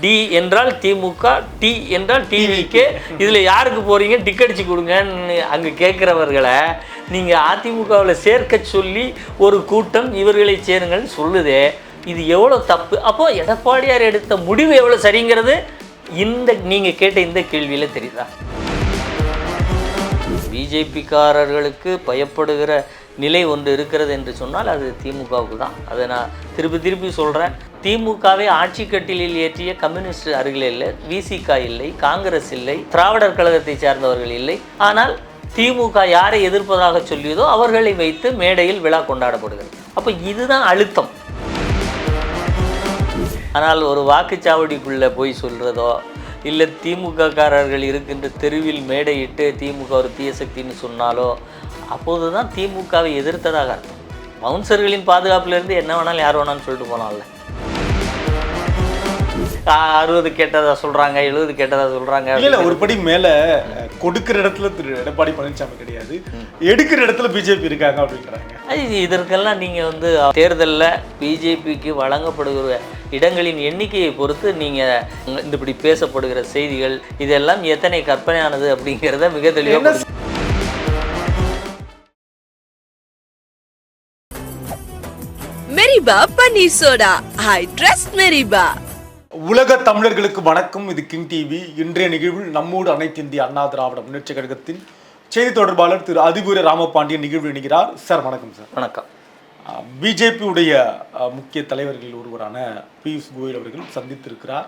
D என்றால் திமுக D என்றால் டிவிக்கு இதில் யாருக்கு போகிறீங்க டிக்கெடிச்சு கொடுங்கன்னு அங்கே கேட்குறவர்களை நீங்கள் அதிமுகவில் சேர்க்க சொல்லி ஒரு கூட்டம் இவர்களை சேருங்கள்னு சொல்லுதே. இது எவ்வளோ தப்பு? அப்போது எடப்பாடியார் எடுத்த முடிவு எவ்வளோ சரிங்கிறது இந்த நீங்கள் கேட்ட இந்த கேள்வியில் தெரியுதா? பிஜேபிக்காரர்களுக்கு பயப்படுகிற நிலை ஒன்று இருக்கிறது என்று சொன்னால் அது திமுகவுக்கு தான். அதை நான் திருப்பி திருப்பி சொல்கிறேன் திமுகவை ஆட்சி கட்டிலில் ஏற்றிய கம்யூனிஸ்ட் அருகில் இல்லை விசிகா இல்லை காங்கிரஸ் இல்லை திராவிடர் கழகத்தை சார்ந்தவர்கள் இல்லை. ஆனால் திமுக யாரை எதிர்ப்பதாக சொல்லியதோ அவர்களை வைத்து மேடையில் விழா கொண்டாடப்படுகிறது. அப்போ இதுதான் அழுத்தம். ஆனால் ஒரு வாக்குச்சாவடிக்குள்ளே போய் சொல்கிறதோ இல்லை திமுககாரர்கள் இருக்கின்ற தெருவில் மேடையிட்டு திமுக ஒரு தீயசக்தின்னு சொன்னாலோ அப்போது தான் திமுகவை எதிர்த்ததாக அர்த்தம். பவுன்சர்களின் பாதுகாப்புலேருந்து என்ன வேணாலும் யார் வேணாலும் சொல்லிட்டு போனால அறுபது கேட்டதா சொல்கிறாங்க எழுபது கேட்டதா சொல்கிறாங்க இல்ல ஒரு படி மேல கொடுக்கிற இடத்துல திரு எடப்பாடி பழனிசாமி கிடையாது. எடுக்கிற இடத்துல பிஜேபி இருக்காங்க அப்படின்றாங்க. அது இதற்கெல்லாம் நீங்கள் வந்து தேர்தலில் பிஜேபிக்கு வழங்கப்படுகிற இடங்களின் எண்ணிக்கையை பொறுத்து நீங்கள் இந்த இப்படி பேசப்படுகிற செய்திகள் இதெல்லாம் எத்தனை கற்பனையானது அப்படிங்கிறத மிக தெளிவாக மெரிபா பன்னீர் சோடா. I trust மெரிபா. உலக தமிழர்களுக்கு வணக்கம். இது கிங் டிவி. இன்றைய நிகழ்வில் நம்மோடு அனைத்து இந்திய அண்ணா திராவிட முன்னேற்ற கழகத்தின் செய்தி தொடர்பாளர் திரு அதிபூர ராமபாண்டியன் நிகழ்வு இணைகிறார். சார் வணக்கம் சார். வணக்கம். பிஜேபியுடைய முக்கிய தலைவர்களில் ஒருவரான பியூஷ் கோயல் அவர்கள் சந்தித்திருக்கிறார்.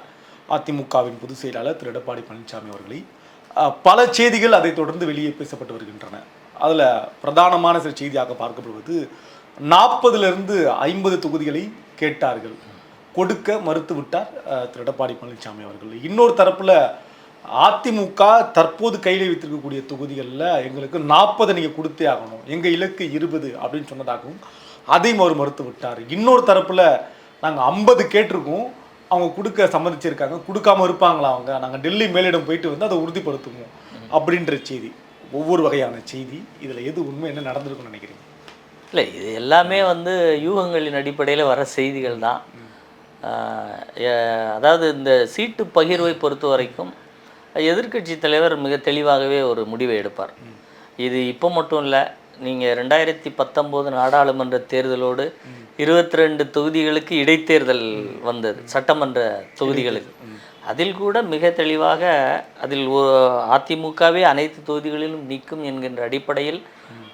அதிமுகவின் பொதுச் செயலாளர் திரு எடப்பாடி பழனிசாமி அவர்களை. பல செய்திகள் அதை தொடர்ந்து வெளியே பேசப்பட்டு வருகின்றன. அதில் பிரதானமான சில செய்தியாக பார்க்கப்படுவது நாற்பதுலேருந்து ஐம்பது தொகுதிகளை கேட்டார்கள். கொடுக்க மறுத்து விட்டார் திரு எடப்பாடி பழனிசாமி அவர்கள். இன்னொரு தரப்பில் அதிமுக தற்போது கையில் வைத்திருக்கக்கூடிய தொகுதிகளில் எங்களுக்கு நாற்பது நீங்கள் கொடுத்தே ஆகணும் எங்கள் இலக்கு இருபது அப்படின்னு சொன்னதாகவும் அதையும் அவர் மறுத்து விட்டார். இன்னொரு தரப்பில் நாங்கள் ஐம்பது கேட்டிருக்கோம் அவங்க கொடுக்க சம்மதிச்சிருக்காங்க கொடுக்காம இருப்பாங்களா அவங்க? நாங்கள் டெல்லி மேலிடம் போயிட்டு வந்து அதை உறுதிப்படுத்துவோம் அப்படின்ற செய்தி. ஒவ்வொரு வகையான செய்தி இதில் எது உண்மை என்ன நடந்திருக்கும்னு நினைக்கிறீங்க? இல்லை இது எல்லாமே வந்து யூகங்களின் அடிப்படையில் வர செய்திகள் தான். அதாவது இந்த சீட்டு பகிர்வை பொறுத்த வரைக்கும் எதிர்க்கட்சி தலைவர் மிக தெளிவாகவே ஒரு முடிவை எடுப்பார். இது இப்போ மட்டும் இல்லை நீங்கள் ரெண்டாயிரத்தி பத்தொம்போது நாடாளுமன்ற தேர்தலோடு இருபத்தி ரெண்டு தொகுதிகளுக்கு இடைத்தேர்தல் வந்தது சட்டமன்ற தொகுதிகளுக்கு. அதில் கூட மிக தெளிவாக அதில் அதிமுகவே அனைத்து தொகுதிகளிலும் நிற்கும் என்கின்ற அடிப்படையில்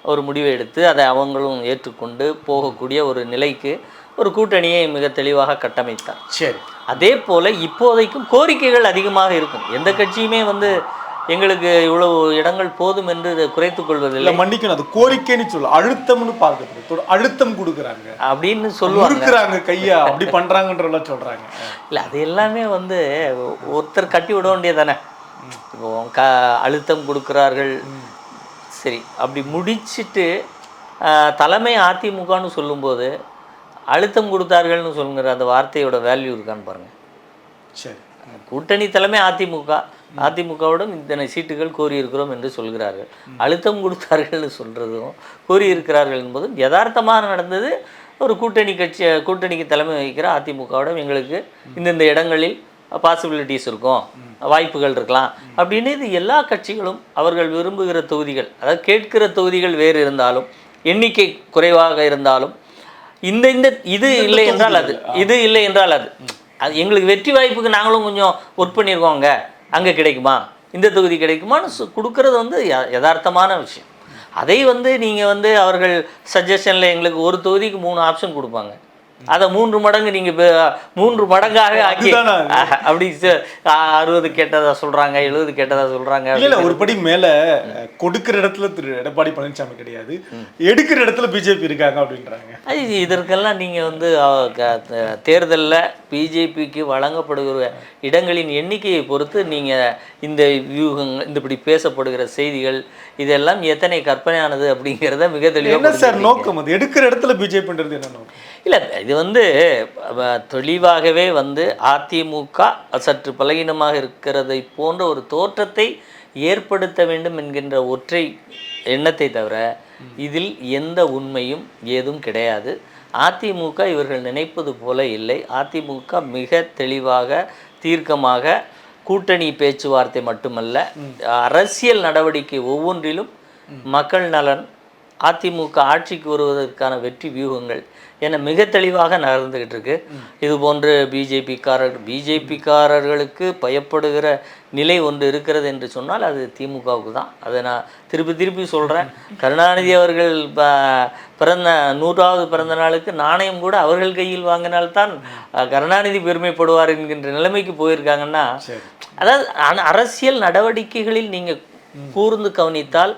ஒரு முடிவை எடுத்து அதை அவங்களும் ஏற்றுக்கொண்டு போகக்கூடிய ஒரு நிலைக்கு ஒரு கூட்டணியை மிக தெளிவாக கட்டமைத்தார். சரி. அதே போல் இப்போதைக்கும் கோரிக்கைகள் அதிகமாக இருக்கும். எந்த கட்சியுமே வந்து எங்களுக்கு இவ்வளவு இடங்கள் போதும் என்று இதை குறைத்துக் கொள்வதில்லை. மன்னிக்கணும். அது கோரிக்கைன்னு சொல்ல அழுத்தம்னு பார்க்கப்படுது அப்படின்னு கொடுக்குறாங்க. அப்படின்னு சொல்லுவாங்க. கையா. அப்படி பண்றாங்கன்றதெல்லாம் சொல்றாங்க. இல்லை அது எல்லாமே வந்து ஒருத்தர் கட்டி விட வேண்டியதானே இப்போ க அழுத்தம் கொடுக்குறார்கள். சரி அப்படி முடிச்சிட்டு தலைமை அதிமுகன்னு சொல்லும்போது அழுத்தம் கொடுத்தார்கள்னு சொல்லுங்கிற அந்த வார்த்தையோட வேல்யூ இருக்கான்னு பாருங்கள் சரி. கூட்டணி தலைமை அதிமுக. அதிமுகவுடன் இத்தனை சீட்டுகள் கோரியிருக்கிறோம் என்று சொல்கிறார்கள். அழுத்தம் கொடுத்தார்கள்னு சொல்கிறதும் கோரியிருக்கிறார்கள் என்பதும் யதார்த்தமாக நடந்தது. ஒரு கூட்டணி கட்சி கூட்டணிக்கு தலைமை வகிக்கிற அதிமுகவிடம் எங்களுக்கு இந்தந்த இடங்களில் பாசிபிலிட்டிஸ் இருக்கும் வாய்ப்புகள் இருக்கலாம் அப்படின்னு இது எல்லா கட்சிகளும் அவர்கள் விரும்புகிற தொகுதிகள் அதாவது கேட்கிற தொகுதிகள் வேறு இருந்தாலும் எண்ணிக்கை குறைவாக இருந்தாலும் இந்த இந்த இது இல்லை என்றால் அது இது இல்லை என்றால் அது. அது எங்களுக்கு வெற்றி வாய்ப்புக்கு நாங்களும் கொஞ்சம் ஒர்க் பண்ணியிருக்கோங்க அங்கே கிடைக்குமா? இந்த தொகுதி கிடைக்குமான்னு கொடுக்கறது வந்து யதார்த்தமான விஷயம். அதை வந்து நீங்கள் வந்து அவர்கள் சஜஷனில் எங்களுக்கு ஒரு தொகுதிக்கு மூணு ஆப்ஷன் கொடுப்பாங்க. அதை மூன்று மடங்கு நீங்கள் மூன்று மடங்காக ஆக்கி அப்படி அறுபது கேட்டதா சொல்கிறாங்க எழுபது கேட்டதா சொல்கிறாங்க இல்ல ஒரு படி மேல கொடுக்கிற இடத்துல திரு எடப்பாடி பழனிசாமி கிடையாது. எடுக்கிற இடத்துல பிஜேபி இருக்காங்க அப்படின்றாங்க. இதற்கெல்லாம் நீங்கள் வந்து தேர்தலில் பிஜேபிக்கு வழங்கப்படுகிற இடங்களின் எண்ணிக்கையை பொறுத்து நீங்கள் இந்த வியூகங்கள் இந்த இப்படி பேசப்படுகிற செய்திகள் இதெல்லாம் எத்தனை கற்பனையானது அப்படிங்கிறத மிக தெளிவாக சார் நோக்கம் அது? எடுக்கிற இடத்துல பிஜேபின்றது என்ன நோக்கம்? இல்லை இது வந்து தெளிவாகவே வந்து அதிமுக சற்று பலகீனமாக இருக்கிறதை போன்ற ஒரு தோற்றத்தை ஏற்படுத்த வேண்டும் என்கின்ற ஒற்றை எண்ணத்தை தவிர இதில் எந்த உண்மையும் ஏதும் கிடையாது. அதிமுக இவர்கள் நினைப்பது போல இல்லை. அதிமுக மிக தெளிவாக தீர்க்கமாக கூட்டணி பேச்சுவார்த்தை மட்டுமல்ல அரசியல் நடவடிக்கை ஒவ்வொன்றிலும் மக்கள் நலன் அதிமுக ஆட்சிக்கு வருவதற்கான வெற்றி வியூகங்கள் என மிக தெளிவாக நகர்ந்துகிட்டு இருக்கு. இது போன்று பிஜேபிக்காரர் பிஜேபிக்காரர்களுக்கு பயப்படுகிற நிலை ஒன்று இருக்கிறது என்று சொன்னால் அது திமுகவுக்கு தான். அதை நான் திருப்பி திருப்பி சொல்கிறேன் கருணாநிதி அவர்கள் ப- பிறந்த நூறாவது பிறந்த நாளுக்கு நாணயம் கூட அவர்கள் கையில் வாங்கினால்தான் கருணாநிதி பெருமைப்படுவார் என்கின்ற நிலைமைக்கு போயிருக்காங்கன்னா அதாவது அரசியல் நடவடிக்கைகளில் நீங்கள் கூர்ந்து கவனித்தால்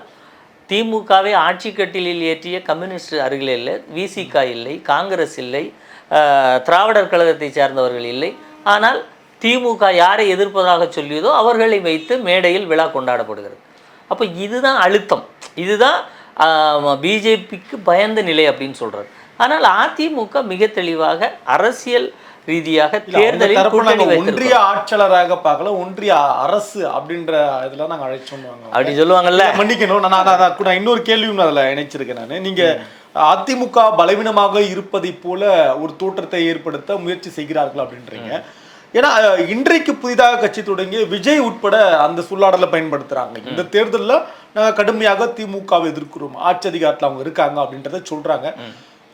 திமுகவை ஆட்சி கட்டிலில் ஏற்றிய கம்யூனிஸ்ட் அருகில் இல்லை விசிகா இல்லை காங்கிரஸ் இல்லை திராவிடர் கழகத்தை சார்ந்தவர்கள் இல்லை. ஆனால் திமுக யாரை எதிர்ப்பதாக சொல்லியதோ அவர்களை வைத்து மேடையில் விழா கொண்டாடப்படுகிறது. அப்போ இதுதான் அழுத்தம். இதுதான் பிஜேபிக்கு பயந்த நிலை அப்படின்னு சொல்கிறார் ஆனால் அதிமுக மிக தெளிவாக அரசியல் ரீதியாக தேர்தலில் ஒன்றிய ஆட்சியாளராக பார்க்கல ஒன்றிய அரசு அப்படின்ற இதுல நாங்க அழைச்சோம் அப்படி சொல்லுவாங்கல்ல. மன்னிக்கணும். நான் நான் நான் இன்னொரு கேள்வியும் அதுல இணைச்சிருக்கேன் நான். நீங்க அதிமுக பலவீனமாக இருப்பதை போல ஒரு தோற்றத்தை ஏற்படுத்த முயற்சி செய்கிறார்கள் அப்படின்றீங்க. ஏன்னா இன்றைக்கு புதிதாக கட்சி தொடங்கிய விஜய் உட்பட அந்த சொல்லாடலை பயன்படுத்துறாங்க. இந்த தேர்தல்ல நாங்க கடுமையாக திமுகவை எதிர்க்கிறோம். ஆட்சி அதிகாரத்துல அவங்க இருக்காங்க அப்படின்றத சொல்றாங்க.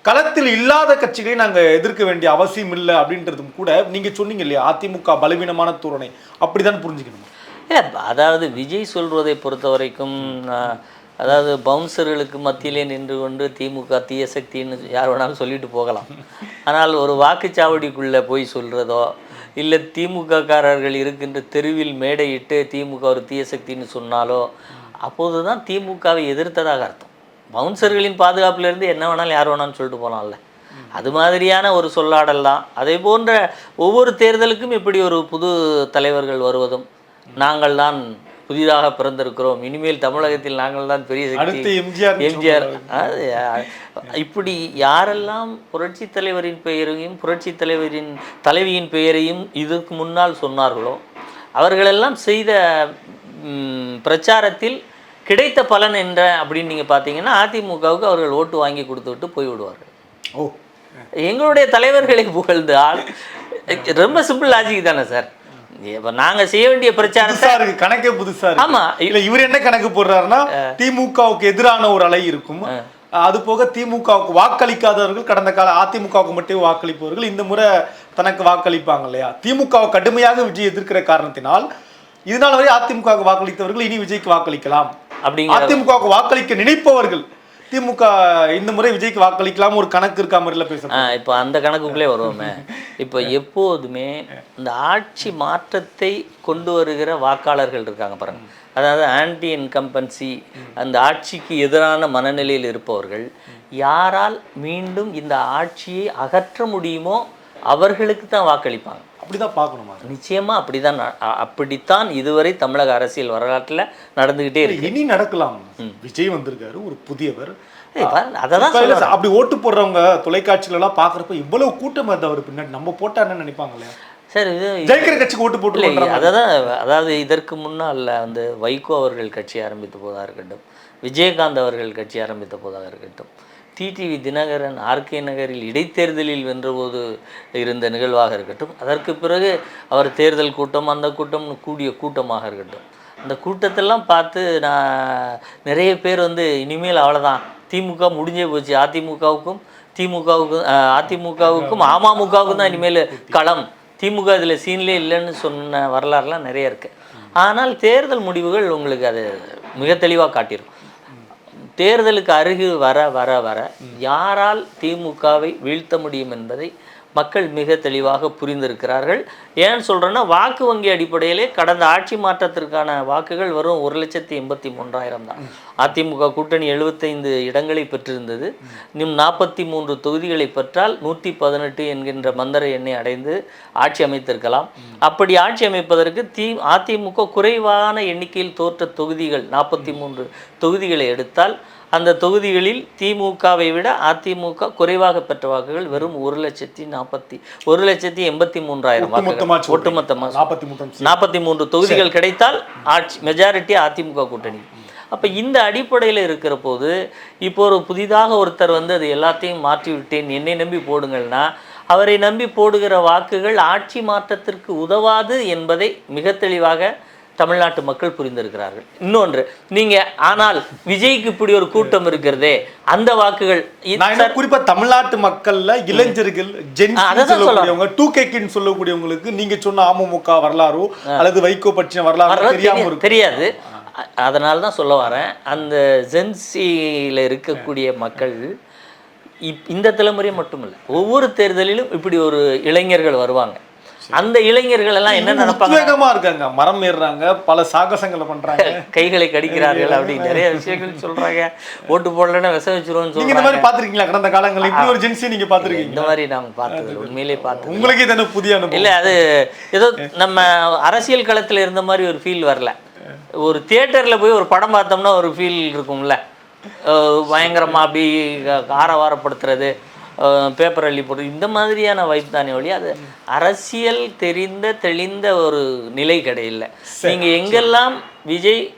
களத்தில் இல்லாத கட்சிகளை நாங்கள் எதிர்க்க வேண்டிய அவசியம் இல்லை அப்படின்றதும் கூட நீங்கள் சொன்னீங்க இல்லையா? அதிமுக பலவீனமான தோரணை. அப்படிதான் புரிஞ்சுக்கணும். இல்லை அதாவது விஜய் சொல்வதை பொறுத்த வரைக்கும் அதாவது பவுன்சர்களுக்கு மத்தியிலே நின்று கொண்டு திமுக தீய சக்தின்னு யார் வேணாலும் சொல்லிட்டு போகலாம். ஆனால் ஒரு வாக்குச்சாவடிக்குள்ளே போய் சொல்கிறதோ இல்லை திமுகக்காரர்கள் இருக்கின்ற தெருவில் மேடையிட்டு திமுக ஒரு தீய சக்தின்னு சொன்னாலோ அப்போது தான் திமுகவை எதிர்த்ததாக அர்த்தம். பவுன்சர்களின் பாதுகாப்பிலிருந்து என்ன வேணாலும் யார் வேணாலும் சொல்லிட்டு போகலாம்ல அது மாதிரியான ஒரு சொல்லாடல் தான். அதே போன்ற ஒவ்வொரு தேர்தலுக்கும் இப்படி ஒரு புது தலைவர்கள் வருவதும் நாங்கள் தான் புதிதாக பிறந்திருக்கிறோம். இனிமேல் தமிழகத்தில் நாங்கள் தான் பெரிய சக்தி. எம்ஜிஆர் எம்ஜிஆர். இப்படி யாரெல்லாம் புரட்சி தலைவரின் பெயரையும் புரட்சி தலைவரின் தலைவியின் பெயரையும் இதற்கு முன்னால் சொன்னார்களோ அவர்களெல்லாம் செய்த பிரச்சாரத்தில் கிடைத்த பலன் என்ற அப்படின்னு நீங்கள் பார்த்தீங்கன்னா அதிமுகவுக்கு அவர்கள் ஓட்டு வாங்கி கொடுத்து விட்டு போய்விடுவார்கள் ஓ. எங்களுடைய தலைவர்களை புகழ்ந்து ஆள். ரொம்ப சிம்பிள் லாஜிக் தானே சார் இப்போ நாங்கள் செய்ய வேண்டிய பிரச்சாரத்தை இருக்கு கணக்கே புதுசா ஆமா. இல்ல இவர் என்ன கணக்கு போடுறாருன்னா திமுகவுக்கு எதிரான ஒரு அலை இருக்கும். அது போக திமுகவுக்கு வாக்களிக்காதவர்கள் கடந்த கால அதிமுகவுக்கு மட்டும் வாக்களிப்பவர்கள் இந்த முறை தனக்கு வாக்களிப்பாங்க இல்லையா? திமுகவை கடுமையாக விஜய் எதிர்க்கிற காரணத்தினால் இதனால வரை அதிமுகவுக்கு வாக்களித்தவர்கள் இனி விஜய்க்கு வாக்களிக்கலாம். அப்படிங்கிற அதிமுகவுக்கு வாக்களிக்க நினைப்பவர்கள். திமுக இந்த முறை விஜய்க்கு வாக்களிக்கலாம் ஒரு கணக்கு இருக்கா மாதிரில பேச ஆ இப்போ அந்த கணக்குக்குள்ளே வருவோமே. இப்போ எப்போதுமே இந்த ஆட்சி மாற்றத்தை கொண்டு வருகிற வாக்காளர்கள் இருக்காங்க பாருங்க. அதாவது ஆன்டி இன்கம்பன்சி அந்த ஆட்சிக்கு எதிரான மனநிலையில் இருப்பவர்கள் யாரால் மீண்டும் இந்த ஆட்சியை அகற்ற முடியுமோ அவர்களுக்கு தான் வாக்களிப்பாங்க. அப்படிதான் பார்க்கணுமா? நிச்சயமா அப்படிதான் ந- அ- அப்படித்தான் இதுவரை தமிழக அரசியல் வரலாற்றுல நடந்துகிட்டே இருக்கு. இனி நடக்கலாம். விஜய் வந்திருக்காரு ஒரு புதியவர். அதை தான் இப்ப இல்ல சார், அப்படி ஓட்டு போடுறவங்க தொலைக்காட்சியில எல்லாம் பாக்குறப்ப இவ்வளவு கூட்டம் வருது அவர் பின்னாடி. நம்ம போட்டா என்ன நினைப்பாங்க இல்லையா சார் இது ஜெயிக்கிற கட்சிக்கு ஓட்டு போட்டு இல்லை பண்றாங்க. அதை தான் அதாவது இதற்கு முன்னால் வந்து வைகோ அவர்கள் கட்சி ஆரம்பித்த போதாக இருக்கட்டும் விஜயகாந்த் அவர்கள் கட்சி ஆரம்பித்த போதாக இருக்கட்டும் டிடிவி தினகரன் ஆர்கே நகரில் இடைத்தேர்தலில் வென்றபோது இருந்த நிகழ்வாக இருக்கட்டும் அதற்கு பிறகு அவர் தேர்தல் கூட்டம் அந்த கூட்டம்னு கூடிய கூட்டமாக இருக்கட்டும். அந்த கூட்டத்தெல்லாம் பார்த்து நான் நிறைய பேர் வந்து இனிமேல் அவ்வளோதான் திமுக முடிஞ்சே போச்சு. அதிமுகவுக்கும் திமுகவுக்கும் அதிமுகவுக்கும் அமமுகவுக்கும் தான் இனிமேல் களம். திமுக இதில் சீன்லே இல்லைன்னு சொன்ன வரலாறுலாம் நிறைய இருக்கு. ஆனால் தேர்தல் முடிவுகள் உங்களுக்கு அது மிக தெளிவாக காட்டிடும் தேர்தலுக்கு அருகில் வர வர வர யாரால் திமுகவை வீழ்த்த முடியும் என்பதை மக்கள் மிக தெளிவாக புரிந்திருக்கிறார்கள். ஏன்னு சொல்கிறேன்னா வாக்கு வங்கி அடிப்படையிலே கடந்த ஆட்சி மாற்றத்திற்கான வாக்குகள் வரும் ஒரு லட்சத்தி எண்பத்தி மூன்றாயிரம் தான். அதிமுக கூட்டணி எழுபத்தைந்து இடங்களை பெற்றிருந்தது. இன்னும் நாற்பத்தி மூன்று தொகுதிகளை பெற்றால் நூற்றி பதினெட்டு என்கின்ற மந்திர எண்ணை அடைந்து ஆட்சி அமைத்திருக்கலாம். அப்படி ஆட்சி அமைப்பதற்கு தி அதிமுக குறைவான எண்ணிக்கையில் தோற்ற தொகுதிகள் நாற்பத்தி மூன்று தொகுதிகளை எடுத்தால் அந்த தொகுதிகளில் திமுகவை விட அதிமுக குறைவாக பெற்ற வாக்குகள் வெறும் ஒரு லட்சத்தி நாற்பத்தி ஒரு லட்சத்தி எண்பத்தி மூன்றாயிரம் வாக்குகள். ஒட்டுமொத்தமாக நாற்பத்தி மூன்று தொகுதிகள் கிடைத்தால் ஆட்சி மெஜாரிட்டி அதிமுக கூட்டணி. அப்போ இந்த அடிப்படையில் இருக்கிற போது இப்போ ஒரு புதிதாக ஒருத்தர் வந்து அது எல்லாத்தையும் மாற்றி விட்டேன் என்னை நம்பி போடுங்கள்னா அவரை நம்பி போடுகிற வாக்குகள் ஆட்சி மாற்றத்திற்கு உதவாது என்பதை மிக தெளிவாக தமிழ்நாட்டு மக்கள் புரிந்திருக்கிறார்கள். இன்னொன்று நீங்க ஆனால் விஜய்க்கு இப்படி ஒரு கூட்டம் இருக்கிறதே அந்த வாக்குகள் குறிப்பா தமிழ்நாட்டு மக்கள்ல இளைஞர்கள் சொல்லக்கூடியவங்க டூ கேக்கின்னு சொல்லக்கூடியவங்களுக்கு நீங்க சொன்ன அமமுக வரலாறோ அல்லது வைகோ பற்றின வரலாறு தெரியாம தெரியாது அதனால தான் சொல்ல வரேன். அந்த ஜென்சியில் இருக்கக்கூடிய மக்கள் இப் இந்த தலைமுறை மட்டுமில்ல ஒவ்வொரு தேர்தலிலும் இப்படி ஒரு இளைஞர்கள் வருவாங்க. அந்த இளைஞர்கள் எல்லாம் என்ன உத்வேகமா இருக்காங்க. மரம் ஏறுறாங்க பல சாகசங்களை பண்றாங்க. கைகளை கடிக்கிறார்கள் அப்படி நிறைய விஷயங்கள் சொல்றாங்க. ஓட்டு போடலன்னா விஷம் வச்சிருவோம்னு நீங்க இந்த மாதிரி பாத்திருக்கீங்களா கடந்த காலங்களில் இப்படி ஒரு ஜென்சி நீங்க பாத்திருக்கீங்க இந்த மாதிரி நாங்க பார்த்தது உண்மையிலே பார்த்தது உங்களுக்கு இது என்ன புதிய அனுபவம்? இல்ல அது ஏதோ நம்ம அரசியல் களத்துல இருந்த மாதிரி ஒரு ஃபீல் வரல. ஒரு தியேட்டர்ல போய் ஒரு படம் பார்த்தோம்னா ஒரு ஃபீல் இருக்கும்ல. பயங்கரமா அப்படி ஆரவாரப்படுத்துறது. பேப்பர் அள்ளி போட்டு இந்த மாதிரியான வைப் தானே ஒழி அது அரசியல் தெரிந்த தெளிந்த ஒரு நிலை கிடையில்ல. நீங்க எங்கெல்லாம் விஜய்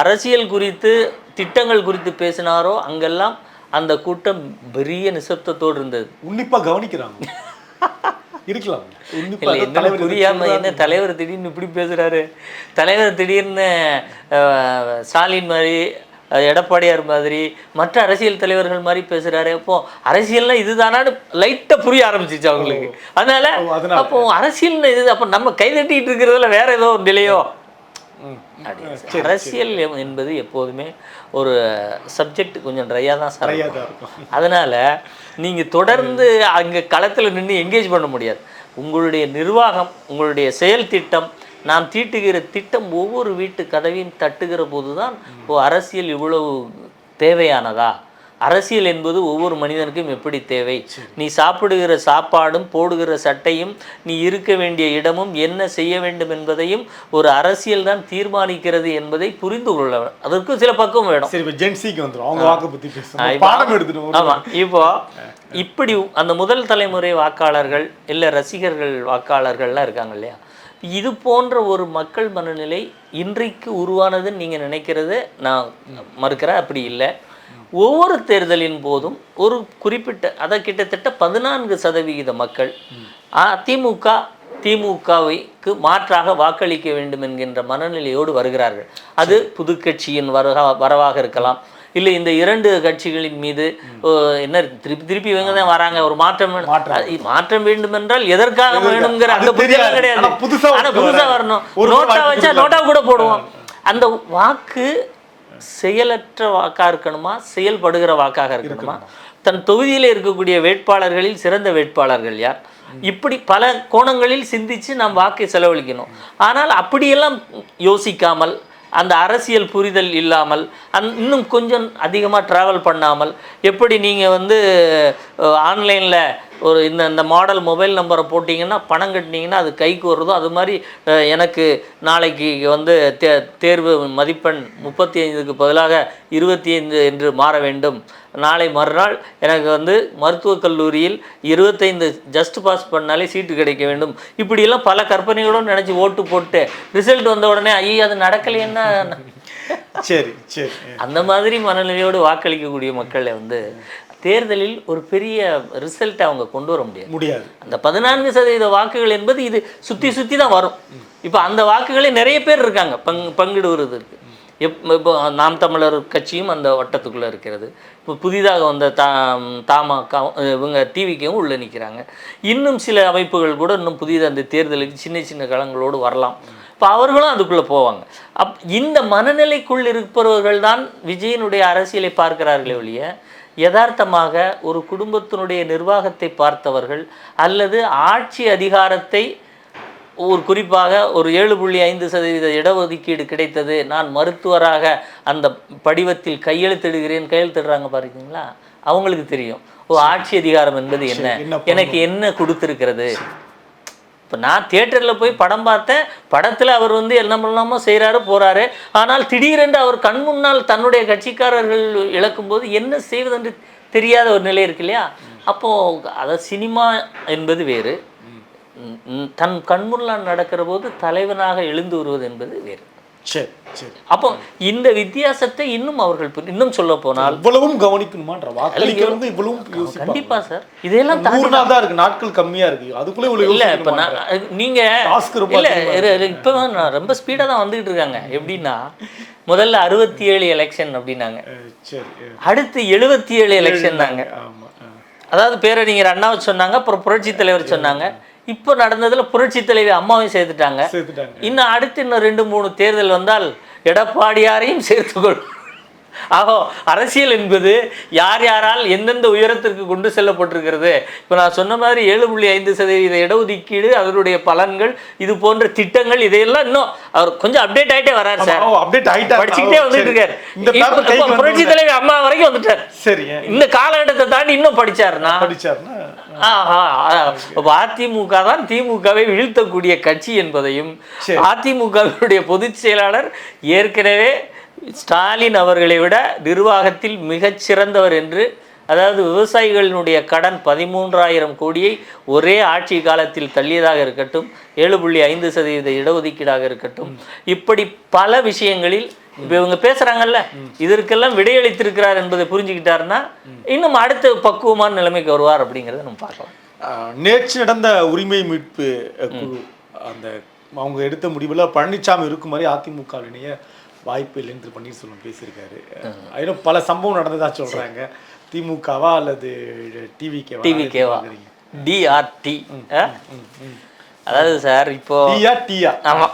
அரசியல் குறித்து திட்டங்கள் குறித்து பேசினாரோ அங்கெல்லாம் அந்த கூட்டம் பெரிய நிசப்தத்தோடு இருந்தது. உன்னிப்பா கவனிக்கிறாங்க. இருக்கலாம். என்ன புரியாம. என்ன தலைவர் திடீர்னு இப்படி பேசுறாரு. தலைவர் திடீர்னு ஸ்டாலின் மாதிரி எடப்பாடியார் மாதிரி மற்ற அரசியல் தலைவர்கள் மாதிரி பேசுறாரு. அப்போ அரசியல்னா இதுதானான்னு லைட்டா புரிய ஆரம்பிச்சிச்சு அவங்களுக்கு. அதனால. அப்போ அரசியல்னு இது அப்போ நம்ம கைதட்டிட்டு இருக்கிறதுல வேற ஏதோ ஒரு நிலையோ? அரசியல் என்பது எப்போதுமே ஒரு சப்ஜெக்ட் கொஞ்சம் ட்ரையாக தான் சார் அதனால நீங்க தொடர்ந்து அங்க களத்துல நின்று எங்கேஜ் பண்ண முடியாது. உங்களுடைய நிர்வாகம் உங்களுடைய செயல் திட்டம் நாம் தீட்டுகிற திட்டம் ஒவ்வொரு வீட்டு கதவையும் தட்டுகிற போதுதான் ஓ அரசியல் இவ்வளவு தேவையானதா? அரசியல் என்பது ஒவ்வொரு மனிதனுக்கும் எப்படி தேவை? நீ சாப்பிடுகிற சாப்பாடும் போடுகிற சட்டையும் நீ இருக்க வேண்டிய இடமும் என்ன செய்ய வேண்டும் என்பதையும் ஒரு அரசியல் தான் தீர்மானிக்கிறது என்பதை புரிந்து கொள்ள அதற்கு சில பக்கம் வேணும். சரி இப்ப ஜென்சிக்கு வந்துரும். அவங்க வாக்கு பேசணும் இப்போ இப்படி அந்த முதல் தலைமுறை வாக்காளர்கள் இல்ல ரசிகர்கள் வாக்காளர்கள்லாம் இருக்காங்க இல்லையா? இது போன்ற ஒரு மக்கள் மனநிலை இன்றைக்கு உருவானதுன்னு நீங்க நினைக்கிறது நான் மறுக்கிறேன் அப்படி இல்லை. ஒவ்வொரு தேர்தலின் போதும் ஒரு குறிப்பிட்ட அதை கிட்டத்தட்ட பதினான்கு சதவிகித மக்கள் அதிமுக திமுகவைக்கு மாற்றாக வாக்களிக்க வேண்டும் என்கின்ற மனநிலையோடு வருகிறார்கள். அது புதுக்கட்சியின் வரகா வரவாக இருக்கலாம். இல்லை இந்த இரண்டு கட்சிகளின் மீது என்ன திருப்பி திருப்பி இவங்க தான் வராங்க ஒரு மாற்றம். மாற்றம். வேண்டும் என்றால் எதற்காக வேணுங்கிற அந்த புத்தியெல்லாம் தெரியாது. கிடையாது ஆனா புதுசா ஆனா ஒருத்தர் புதுசா வராரு. வரணும் நோட்டா வச்சா. நோட்டா கூட போடுவோம் அந்த வாக்கு செயலற்ற வாக்கா இருக்கணுமா செயல்படுகிற வாக்காக இருக்கணுமா தன் தொகுதியில் இருக்கக்கூடிய வேட்பாளர்களில் சிறந்த வேட்பாளர்கள் யார் இப்படி பல கோணங்களில் சிந்திச்சு நாம் வாக்கை செலவழிக்கணும் ஆனால் அப்படியெல்லாம் யோசிக்காமல் அந்த அரசியல் புரிதல் இல்லாமல் அந் இன்னும் கொஞ்சம் அதிகமாக ட்ராவல் பண்ணாமல் எப்படி நீங்கள் வந்து ஆன்லைனில் ஒரு இந்த இந்த மாடல் மொபைல் நம்பரை போட்டிங்கன்னா பணம் கட்டினீங்கன்னா அது கைக்கு வருதோ அது மாதிரி எனக்கு நாளைக்கு வந்து தே தேர்வு மதிப்பெண் முப்பத்தி ஐந்துக்கு பதிலாக இருபத்தி ஐந்து என்று மாற வேண்டும். நாளை மறுநாள் எனக்கு வந்து மருத்துவக் கல்லூரியில் இருபத்தைந்து ஜஸ்ட் பாஸ் பண்ணாலே சீட்டு கிடைக்க வேண்டும். இப்படியெல்லாம் பல கற்பனைகளும் நினச்சி ஓட்டு போட்டு ரிசல்ட் வந்த உடனே ஐயோ அது நடக்கலைன்னா சரி சரி. அந்த மாதிரி மனநிலையோடு வாக்களிக்கக்கூடிய மக்களை வந்து தேர்தலில் ஒரு பெரிய ரிசல்ட்டை அவங்க கொண்டு வர முடியாது. முடியாது. அந்த பதினான்கு சதவீத வாக்குகள் என்பது இது சுற்றி சுற்றி தான் வரும். இப்போ அந்த வாக்குகளே நிறைய பேர் இருக்காங்க. பங் பங்கிடுவதற்கு. எப் இப்போ நாம் தமிழர் கட்சியும் அந்த வட்டத்துக்குள்ளே இருக்கிறது. இப்போ புதிதாக வந்த தா தாமக இவங்க டிவிக்கும் உள்ளே நிற்கிறாங்க இன்னும் சில அமைப்புகள் கூட இன்னும் புதிதாக அந்த தேர்தலுக்கு சின்ன சின்ன களங்களோடு வரலாம். இப்போ அவர்களும் அதுக்குள்ளே போவாங்க. அப் இந்த மனநிலைக்குள் இருப்பவர்கள் தான் விஜயனுடைய அரசியலை பார்க்கிறார்களே ஒழிய யதார்த்தமாக ஒரு குடும்பத்தினுடைய நிர்வாகத்தை பார்த்தவர்கள் அல்லது ஆட்சி அதிகாரத்தை ஒரு குறிப்பாக ஒரு ஏழு புள்ளி ஐந்து சதவீத இடஒதுக்கீடு கிடைத்தது நான் மருத்துவராக அந்த படிவத்தில் கையெழுத்திடுகிறேன் கையெழுத்திடுறாங்க பாருங்களா அவங்களுக்கு தெரியும். ஓ ஆட்சி அதிகாரம் என்பது என்ன? என்ன எனக்கு என்ன கொடுத்துருக்கிறது? இப்போ நான் தியேட்டரில் போய் படம் பார்த்தேன். படத்தில் அவர் வந்து என்ன பண்ணலாமோ செய்கிறாரு போகிறாரு ஆனால் திடீரென்று அவர் கண் முன்னால் தன்னுடைய கட்சிக்காரர்கள் இழக்கும்போது என்ன செய்வதென்று தெரியாத ஒரு நிலை இருக்கு இல்லையா? அப்போது அதை சினிமா என்பது வேறு. தன் கண்முன்னால் நடக்கிற போது தலைவனாக எழுந்து வருவது என்பது வேறு. சரி சரி. அப்போ இந்த வித்தியாசத்தை இன்னும் அவர்கள் இன்னும் சொல்ல போனால் இவ்வளவும் கவனிக்கணுமான்ற வாக்களிக்க வந்து இவ்வளவும் கண்டிப்பா சார். இதையெல்லாம் நூறு நாள் தான் இருக்கு நாட்கள் கம்மியா இருக்கு. அதுக்குள்ள இவ்வளவு இல்ல இப்ப. நான் நீங்க இல்ல இப்ப நான் ரொம்ப ஸ்பீடா தான் வந்துகிட்டு இருக்காங்க. எப்படின்னா முதல்ல அறுபத்தி ஏழு எலெக்ஷன் அப்படின்னாங்க அடுத்து எழுபத்தி ஏழு எலெக்ஷன் தாங்க. அதாவது பேரறிஞர் அண்ணாவை சொன்னாங்க அப்புறம் புரட்சி தலைவர் சொன்னாங்க. இப்போ நடந்ததுல புரட்சி தலைவி அம்மாவையும் சேர்த்துட்டாங்க. இன்னும் அடுத்து இன்னும் ரெண்டு மூணு தேர்தல் வந்தால் எடப்பாடியாரையும் சேர்த்துக்கொள் ஆகோ அரசியல் என்பது யார் யாரால் எந்தெந்த உயரத்திற்கு கொண்டு செல்லப்பட்டிருக்கிறது? இப்போ நான் சொன்ன மாதிரி ஏழு புள்ளி ஐந்து சதவீத இடஒதுக்கீடு அதனுடைய பலன்கள் இது போன்ற திட்டங்கள் இதையெல்லாம் இன்னும் அவர் கொஞ்சம் அப்டேட் ஆயிட்டே வராரு சார். அப்டேட் ஆயிட்டா படிச்சுக்கிட்டே வந்துட்டு இருக்காரு புரட்சி தலைவி அம்மா வரைக்கும் வந்துட்டார். சரி இந்த காலகட்டத்தை தாண்டி இன்னும் படிச்சாருன்னா படிச்சாருன்னா அதிமுக தான் திமுகவை வீழ்த்தக்கூடிய கட்சி என்பதையும். அதிமுகவினுடைய பொதுச் செயலாளர் ஏற்கனவே ஸ்டாலின் அவர்களை விட நிர்வாகத்தில் மிகச்சிறந்தவர் என்று அதாவது விவசாயிகளினுடைய கடன் பதிமூன்றாயிரம் கோடியை ஒரே ஆட்சி காலத்தில் தள்ளியதாக இருக்கட்டும் ஏழு புள்ளி ஐந்து சதவீத இடஒதுக்கீடாக இருக்கட்டும். இப்படி பல விஷயங்களில் இப்போ இவங்க பேசுறாங்கல்ல இதற்கெல்லாம் விடையளித்திருக்கிறார் என்பதை புரிஞ்சுக்கிட்டாருன்னா இன்னும் அடுத்த பக்குவமான நிலைமைக்கு வருவார் அப்படிங்கிறத நம்ம பார்க்கலாம். நேற்று நடந்த உரிமை மீட்பு குழு அந்த அவங்க எடுத்த முடிவுல பழனிசாமி இருக்கும் மாதிரி அதிமுக இணைய வாய்ப்பு இல்லைன்னு திரு பன்னீர்செல்வம் பேசியிருக்காரு. அதிலும் பல சம்பவம் நடந்ததா சொல்றாங்க. திமுகவா அல்லது டிவிகேவா டிவிகேவா டிஆர்டி அதாவது சார் இப்போ டியா டியா ஆமா.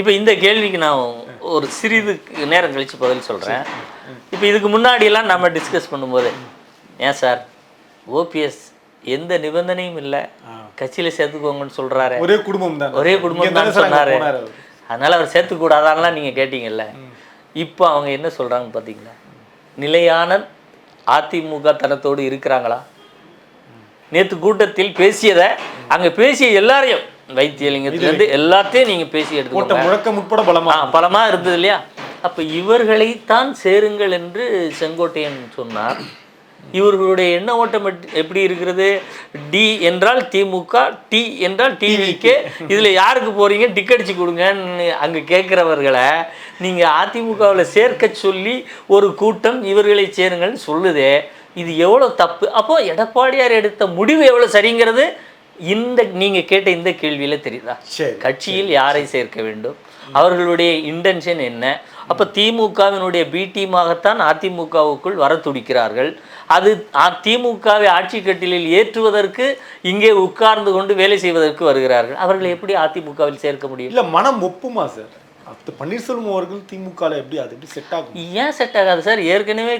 இப்போ இந்த கேள்விக்கு நான் ஒரு சிறிது நேரம் கழிச்சு பதில் சொல்றேன். இப்போ இதுக்கு முன்னாடியெல்லாம் நம்ம டிஸ்கஸ் பண்ணும்போது ஏன் சார் ஓபிஎஸ் எந்த நிபந்தனையும் இல்லை. கட்சியில சேர்த்துக்கோங்கன்னு சொல்றாரு. ஒரே குடும்பம் தான். ஒரே குடும்பம் தான் சொன்னாரு. அதனால அவர் சேர்த்துக்கூடாதான்லாம் நீங்க கேட்டீங்கல்ல. இப்போ அவங்க என்ன சொல்றாங்க பார்த்தீங்களா நிலையான அதிமுக தனத்தோடு இருக்கிறாங்களா? நேத்து கூட்டத்தில் பேசியதை அங்க பேசிய எல்லாரையும் வைத்தியலிங்கத்திலிருந்து எல்லாத்தையும் நீங்க பேசி எடுத்துக்கோங்க. முழக்கம் உட்பட பலமா? ஆ, பலமா இருந்தது இல்லையா? அப்ப இவர்களைத்தான் சேருங்கள் என்று செங்கோட்டையன் சொன்னார். இவர்களுடைய எண்ண ஓட்டம் எப்படி இருக்கிறது? டி என்றால் திமுக டி என்றால் டிவிக்கு இதுல யாருக்கு போறீங்க? டிக்கெட் கொடுங்கன்னு அங்க கேட்கிறவர்களை நீங்க அதிமுகவில் சேர்க்க சொல்லி ஒரு கூட்டம் இவர்களை சேருங்கள்னு சொல்லுதே இது எவ்வளவு தப்பு? அப்போ எடப்பாடியார் எடுத்த முடிவு எவ்வளவு சரிங்கிறது இந்த நீங்க கேட்ட இந்த கேள்வியில தெரியுதா? கட்சியில் யாரை சேர்க்க வேண்டும்? அவர்களுடைய இன்டென்ஷன் என்ன? அப்போ திமுகவினுடைய பி டீமாகத்தான் அதிமுகவுக்குள் வர துடிக்கிறார்கள். அது திமுகவை ஆட்சி கட்டிலில் ஏற்றுவதற்கு இங்கே உட்கார்ந்து கொண்டு வேலை செய்வதற்கு வருகிறார்கள். அவர்களை எப்படி அதிமுகவில் சேர்க்க முடியும்? இல்லை மனம் ஒப்புமா சார் அப்ப பன்னீர்செல்வம் அவர்கள் திமுக எப்படி அது எப்படி செட் ஆகும்? ஏன் செட் ஆகாது சார்? ஏற்கனவே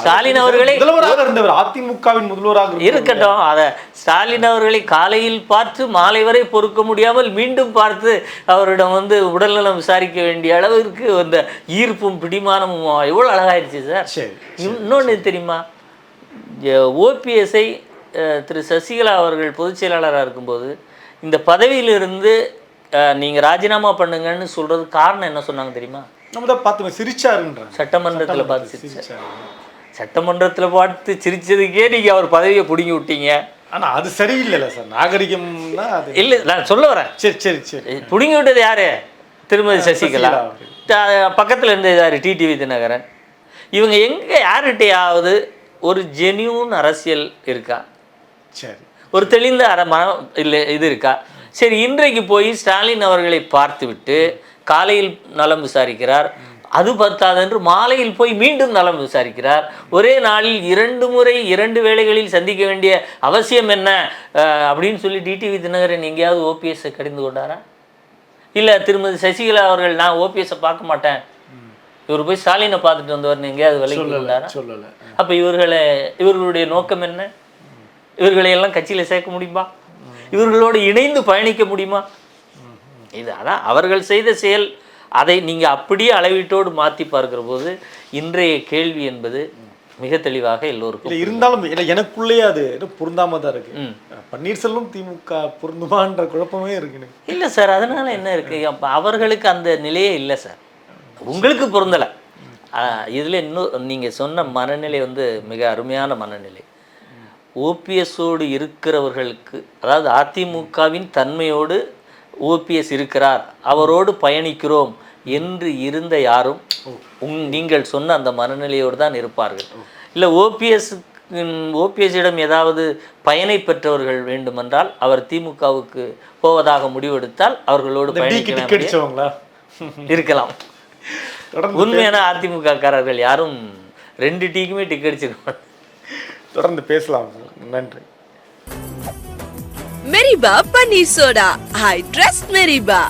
ஸ்டாலின் அவர்களை முதல்வராக இருந்தவர் அதிமுகவின் முதல்வராக. இருக்கட்டும். அதை ஸ்டாலின் அவர்களை காலையில் பார்த்து மாலை வரை பொறுக்க முடியாமல் மீண்டும் பார்த்து அவரிடம் வந்து உடல்நலம் விசாரிக்க வேண்டிய அளவிற்கு அந்த ஈர்ப்பும் பிடிமானமும் எவ்வளோ அழகாயிருச்சு சார். சரி இன்னொன்று தெரியுமா? ஓபிஎஸ்ஐ திரு சசிகலா அவர்கள் பொதுச் செயலாளராக இருக்கும்போது இந்த பதவியிலிருந்து நீங்கள் ராஜினாமா பண்ணுங்கன்னு சொல்றது காரணம் என்ன சொன்னாங்க தெரியுமா? நம்ம தான் பார்த்து சிரிச்சாருன்றாங்க. சட்டமன்றத்தில் பார்த்து சிரிச்சார். சட்டமன்றத்தில் பார்த்து சிரிச்சதுக்கே நீங்கள் அவர் பதவியை பிடுங்கி விட்டீங்க. ஆனா அது சரியில்லைல்ல சார். நாகரிகம்னா அது இல்லை நான் சொல்ல வரேன். சரி சரி சரி. பிடுங்கி விட்டது யாரு? திருமதி சசிகலா. பக்கத்துல இருந்தது யாரு? டிடிவி தினகரன் இவங்க எங்க யார்கிட்டயாவது ஒரு ஜெனியூன் அரசியல் இருக்கா? சரி. ஒரு தெளிந்த அற மனம் இல்லை இது இருக்கா? சரி இன்றைக்கு போய் ஸ்டாலின் அவர்களை பார்த்துவிட்டு காலையில் நலம் விசாரிக்கிறார். அது பத்தாதென்று மாலையில் போய் மீண்டும் நலம் விசாரிக்கிறார். ஒரே நாளில் இரண்டு முறை இரண்டு வேளைகளில் சந்திக்க வேண்டிய அவசியம் என்ன? அப்படின்னு சொல்லி டிடிவி தினகரன் எங்கேயாவது ஓபிஎஸ்ஸை கடிந்து கொண்டாரா? இல்லை திருமதி சசிகலா அவர்கள் நான் ஓபிஎஸ்ஸை பார்க்க மாட்டேன். இவர் போய் ஸ்டாலினை பார்த்துட்டு வந்தவர் எங்கேயாவது விலைக்கு கொண்டாரா சொல்லல. அப்போ இவர்களை இவர்களுடைய நோக்கம் என்ன? இவர்களை எல்லாம் கட்சியில் சேர்க்க முடியுமா? இவர்களோடு இணைந்து பயணிக்க முடியுமா? இது அதான் அவர்கள் செய்த செயல். அதை நீங்கள் அப்படியே அளவீட்டோடு மாற்றி பார்க்கிற போது இன்றைய கேள்வி என்பது மிக தெளிவாக எல்லோருக்கும் இல்ல இருந்தாலும் இல்ல எனக்குள்ளேயே அது பொருந்தாம தான் இருக்கு. பன்னீர்செல்வம் திமுக பொருந்துமான்ற குழப்பமே இருக்கு இல்லை சார் அதனால என்ன இருக்கு? அப்போ அவர்களுக்கு அந்த நிலையே இல்லை சார். உங்களுக்கு பொருந்தலை. இதில் இன்னும் நீங்கள் சொன்ன மனநிலை வந்து மிக அருமையான மனநிலை. ஓபிஎஸோடு இருக்கிறவர்களுக்கு அதாவது அதிமுகவின் தன்மையோடு ஓபிஎஸ் இருக்கிறார் அவரோடு பயணிக்கிறோம் என்று இருந்த யாரும் உங் நீங்கள் சொன்ன அந்த மனநிலையோடு தான் இருப்பார்கள். இல்லை ஓபிஎஸ் ஓபிஎஸ்ஸிடம் ஏதாவது பயனை பெற்றவர்கள் வேண்டுமென்றால் அவர் திமுகவுக்கு போவதாக முடிவெடுத்தால் அவர்களோடு பயணிக்க இருக்கலாம். உண்மையான அதிமுக காரர்கள் யாரும் ரெண்டு டீக்குமே டிக் அடிச்சிருக்க தொடர்ந்து பேசலாம். நன்றி மெரிபா பன்னீர் சோடா ஐ ட்ரஸ்ட் மெரிபா